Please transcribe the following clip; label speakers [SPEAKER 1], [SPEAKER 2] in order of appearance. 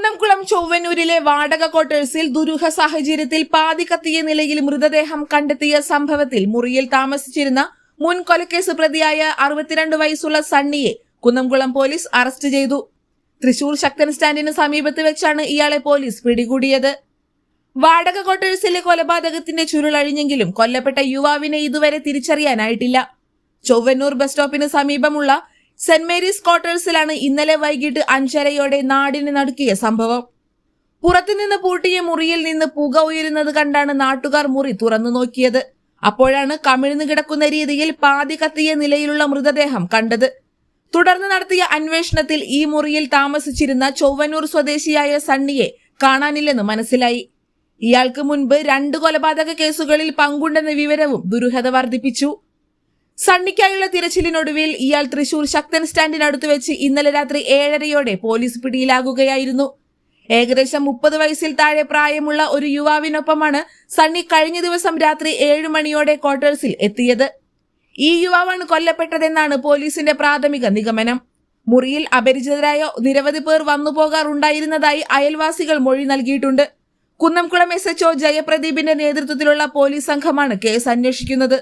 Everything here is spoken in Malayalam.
[SPEAKER 1] കുന്നംകുളം ചൊവ്വന്നൂരിലെ വാടക ക്വാർട്ടേഴ്സിൽ ദുരൂഹ സാഹചര്യത്തിൽ പാതി കത്തിയ നിലയിൽ മൃതദേഹം കണ്ടെത്തിയ സംഭവത്തിൽ മുറിയിൽ താമസിച്ചിരുന്ന മുൻ കൊലക്കേസ് പ്രതിയായ അറുപത്തിരണ്ട് വയസ്സുള്ള സണ്ണിയെ കുന്നംകുളം പോലീസ് അറസ്റ്റ് ചെയ്തു. തൃശൂർ ശക്തൻ സ്റ്റാൻഡിന് സമീപത്ത് വെച്ചാണ് ഇയാളെ പോലീസ് പിടികൂടിയത്. വാടക ക്വാർട്ടേഴ്സിലെ കൊലപാതകത്തിന്റെ ചുരുളഴിഞ്ഞെങ്കിലും കൊല്ലപ്പെട്ട യുവാവിനെ ഇതുവരെ തിരിച്ചറിയാനായിട്ടില്ല. ചൊവ്വന്നൂർ ബസ് സ്റ്റോപ്പിന് സമീപമുള്ള സെന്റ് മേരീസ് ക്വാർട്ടേഴ്സിലാണ് ഇന്നലെ വൈകിട്ട് അഞ്ചരയോടെ നാടിന് നടുക്കിയ സംഭവം. പുറത്തുനിന്ന് പൂട്ടിയ മുറിയിൽ നിന്ന് പുക ഉയരുന്നത് കണ്ടാണ് നാട്ടുകാർ മുറി തുറന്നു നോക്കിയത്. അപ്പോഴാണ് കമിഴ്ന്നു കിടക്കുന്ന രീതിയിൽ പാതി കത്തിയ നിലയിലുള്ള മൃതദേഹം കണ്ടത്. തുടർന്ന് നടത്തിയ അന്വേഷണത്തിൽ ഈ മുറിയിൽ താമസിച്ചിരുന്ന ചൊവ്വന്നൂർ സ്വദേശിയായ സണ്ണിയെ കാണാനില്ലെന്ന് മനസ്സിലായി. ഇയാൾക്ക് മുൻപ് രണ്ട് കൊലപാതക കേസുകളിൽ പങ്കുണ്ടെന്ന വിവരവും ദുരൂഹത വർദ്ധിപ്പിച്ചു. സണ്ണിക്കായുള്ള തിരച്ചിലിനൊടുവിൽ ഇയാൾ തൃശൂർ ശക്തൻ സ്റ്റാൻഡിനടുത്ത് വെച്ച് ഇന്നലെ രാത്രി ഏഴരയോടെ പോലീസ് പിടിയിലാകുകയായിരുന്നു. ഏകദേശം മുപ്പത് വയസ്സിൽ താഴെ പ്രായമുള്ള ഒരു യുവാവിനൊപ്പമാണ് സണ്ണി കഴിഞ്ഞ ദിവസം രാത്രി ഏഴ് മണിയോടെ ക്വാർട്ടേഴ്സിൽ എത്തിയത്. ഈ യുവാവാണ് കൊല്ലപ്പെട്ടതെന്നാണ് പോലീസിന്റെ പ്രാഥമിക നിഗമനം. മുറിയിൽ അപരിചിതരായ നിരവധി പേർ വന്നു പോകാറുണ്ടായിരുന്നതായി അയൽവാസികൾ മൊഴി നൽകിയിട്ടുണ്ട്. കുന്നംകുളം എസ് എച്ച്ഒ ജയപ്രദീപിന്റെ നേതൃത്വത്തിലുള്ള പോലീസ് സംഘമാണ് കേസ് അന്വേഷിക്കുന്നത്.